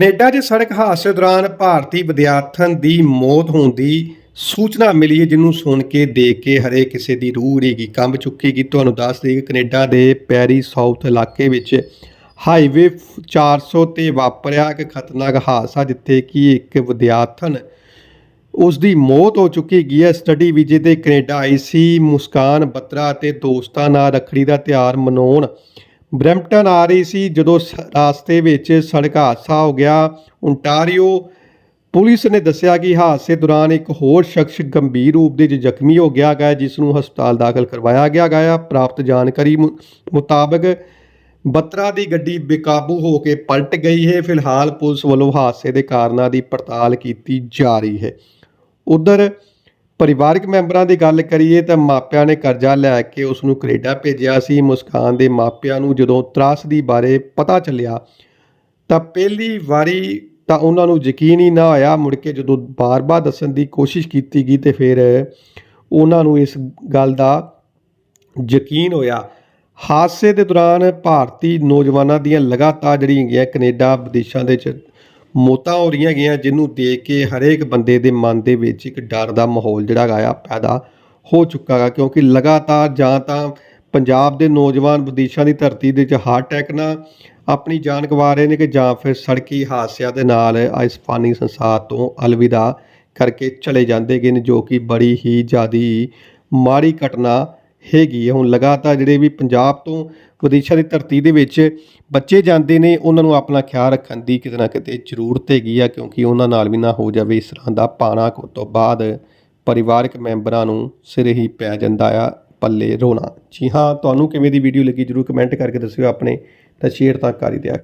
Canada 'ਚ ਸੜਕ ਹਾਦਸੇ ਦੌਰਾਨ ਭਾਰਤੀ ਵਿਦਿਆਰਥਣ ਦੀ ਮੌਤ ਹੋਣ ਦੀ ਸੂਚਨਾ ਮਿਲੀ ਹੈ, ਜਿਹਨੂੰ ਸੁਣ ਕੇ ਦੇਖ ਕੇ ਹਰੇ ਕਿਸੇ ਦੀ ਰੂਹ ਰੇਗੀ ਕੰਬ ਚੁੱਕੇਗੀ। ਤੁਹਾਨੂੰ ਦੱਸ ਦੇਈਏ ਕਿ ਕੈਨੇਡਾ ਦੇ ਪੈਰੀ ਸਾਊਥ ਇਲਾਕੇ ਵਿੱਚ ਹਾਈਵੇ 400 ਤੇ ਵਾਪਰਿਆ ਇੱਕ ਖਤਰਨਾਕ ਹਾਦਸਾ, ਜਿੱਥੇ ਕਿ ਇੱਕ ਵਿਦਿਆਰਥਣ ਉਸ ਦੀ ਮੌਤ ਹੋ ਚੁੱਕੀ ਗਈ ਹੈ। ਸਟੱਡੀ ਵੀਜ਼ੇ ਤੇ ਕੈਨੇਡਾ ਆਈ ਸੀ ਮੁਸਕਾਨ ਬੱਤਰਾ ਅਤੇ ਦੋਸਤਾਂ ਨਾਲ ਰੱਖੜੀ ਦਾ ਤਿਉਹਾਰ ਮਨਾਉਣ ਬਰੈਂਪਟਨ ਆ ਰਹੀ ਸੀ, ਜਦੋਂ ਸ- ਰਾਸਤੇ ਵਿੱਚ ਸੜਕ ਹਾਦਸਾ ਹੋ ਗਿਆ। ਓਨਟਾਰੀਓ ਪੁਲਿਸ ਨੇ ਦੱਸਿਆ ਕਿ ਹਾਦਸੇ ਦੌਰਾਨ ਇੱਕ ਹੋਰ ਸ਼ਖਸ ਗੰਭੀਰ ਰੂਪ ਦੇ ਜ਼ਖਮੀ ਹੋ ਗਿਆ ਗਿਆ, ਜਿਸ ਨੂੰ ਹਸਪਤਾਲ ਦਾਖਲ ਕਰਵਾਇਆ ਗਿਆ ਗਿਆ। ਪ੍ਰਾਪਤ ਜਾਣਕਾਰੀ ਮੁ- ਮੁਤਾਬਕ ਬੱਤਰਾ ਦੀ ਗੱਡੀ ਬੇਕਾਬੂ ਹੋ ਕੇ ਪਲਟ ਗਈ ਹੈ। ਫਿਲਹਾਲ ਪੁਲਿਸ ਵੱਲੋਂ ਹਾਦਸੇ ਦੇ ਕਾਰਨਾਂ ਦੀ ਪੜਤਾਲ ਕੀਤੀ ਜਾ ਰਹੀ ਹੈ। ਉਧਰ ਪਰਿਵਾਰਕ ਮੈਂਬਰਾਂ ਦੀ ਗੱਲ ਕਰੀਏ ਤਾਂ ਮਾਪਿਆਂ ਨੇ ਕਰਜ਼ਾ ਲੈ ਕੇ ਉਸ ਨੂੰ ਕੈਨੇਡਾ ਭੇਜਿਆ ਸੀ। ਮੁਸਕਾਨ ਦੇ ਮਾਪਿਆਂ ਨੂੰ ਜਦੋਂ ਤਰਾਸਦੀ ਬਾਰੇ ਪਤਾ ਚੱਲਿਆ ਤਾਂ ਪਹਿਲੀ ਵਾਰੀ ਤਾਂ ਉਹਨਾਂ ਨੂੰ ਯਕੀਨ ਹੀ ਨਾ ਆਇਆ। ਮੁੜ ਕੇ ਜਦੋਂ ਬਾਰ-ਬਾਰ ਦੱਸਣ ਦੀ ਕੋਸ਼ਿਸ਼ ਕੀਤੀ ਗਈ ਤੇ ਫਿਰ ਉਹਨਾਂ ਨੂੰ ਇਸ ਗੱਲ ਦਾ ਯਕੀਨ ਹੋਇਆ। ਹਾਦਸੇ ਦੇ ਦੌਰਾਨ ਭਾਰਤੀ ਨੌਜਵਾਨਾਂ ਦੀਆਂ ਲਗਾਤਾਰ ਜਿਹੜੀਆਂ ਹੈਗੀਆਂ ਕੈਨੇਡਾ ਵਿਦੇਸ਼ਾਂ ਦੇ ਵਿੱਚ ਮੌਤਾਂ ਹੋ ਰਹੀਆਂ ਗਈਆਂ ਜਿਹਨੂੰ ਦੇਖ ਕੇ ਹਰੇਕ ਬੰਦੇ ਦੇ ਮਨ ਦੇ ਵਿੱਚ ਇੱਕ ਡਰ ਦਾ ਮਾਹੌਲ ਜਿਹੜਾ ਹੈਗਾ ਆ ਪੈਦਾ ਹੋ ਚੁੱਕਾ ਹੈ ਕਿਉਂਕਿ ਲਗਾਤਾਰ ਜਾਂ ਤਾਂ ਪੰਜਾਬ ਦੇ ਨੌਜਵਾਨ ਵਿਦੇਸ਼ਾਂ ਦੀ ਧਰਤੀ ਦੇ ਵਿੱਚ ਹਾਰਟ ਅਟੈਕ ਨਾਲ ਆਪਣੀ ਜਾਨ ਗਵਾ ਰਹੇ ਨੇ ਕਿ ਜਾਂ ਫਿਰ ਸੜਕੀ ਹਾਦਸਿਆਂ ਦੇ ਨਾਲ ਇਸ ਫਾਨੀ ਸੰਸਾਰ ਤੋਂ ਅਲਵਿਦਾ ਕਰਕੇ ਚਲੇ ਜਾਂਦੇ ਗਏ ਨੇ, ਜੋ ਕਿ ਬੜੀ ਹੀ ਜ਼ਿਆਦੀ ਮਾੜੀ ਘਟਨਾ ਹੈਗੀ ਹੈ। ਹੁਣ ਲਗਾਤਾਰ ਜਿਹੜੇ ਵੀ ਪੰਜਾਬ ਤੋਂ ਵਿਦੇਸ਼ਾਂ ਦੀ ਧਰਤੀ ਦੇ ਵਿੱਚ ਬੱਚੇ ਜਾਂਦੇ ਨੇ, ਉਹਨਾਂ ਨੂੰ ਆਪਣਾ ਖਿਆਲ ਰੱਖਣ ਦੀ ਕਿਤੇ ਨਾ ਕਿਤੇ ਜ਼ਰੂਰਤ ਹੈਗੀ ਆ, ਕਿਉਂਕਿ ਉਹਨਾਂ ਨਾਲ ਵੀ ਨਾ ਹੋ ਜਾਵੇ ਇਸ ਤਰ੍ਹਾਂ ਦਾ ਪਾਣਾ। ਕੋ ਤੋਂ ਬਾਅਦ ਪਰਿਵਾਰਕ ਮੈਂਬਰਾਂ ਨੂੰ ਸਿਰ ਹੀ ਪੈ ਜਾਂਦਾ ਆ ਪੱਲੇ ਰੋਣਾ। ਜੀ ਹਾਂ, ਤੁਹਾਨੂੰ ਕਿਵੇਂ ਦੀ ਵੀਡੀਓ ਲੱਗੀ ਜਰੂਰ ਕਮੈਂਟ ਕਰਕੇ ਦੱਸਿਓ। ਆਪਣੇ ਤਾਂ ਸ਼ੇਅਰ ਤਾਂ ਕਰ ਹੀ ਦਿਆ ਕਰੋ।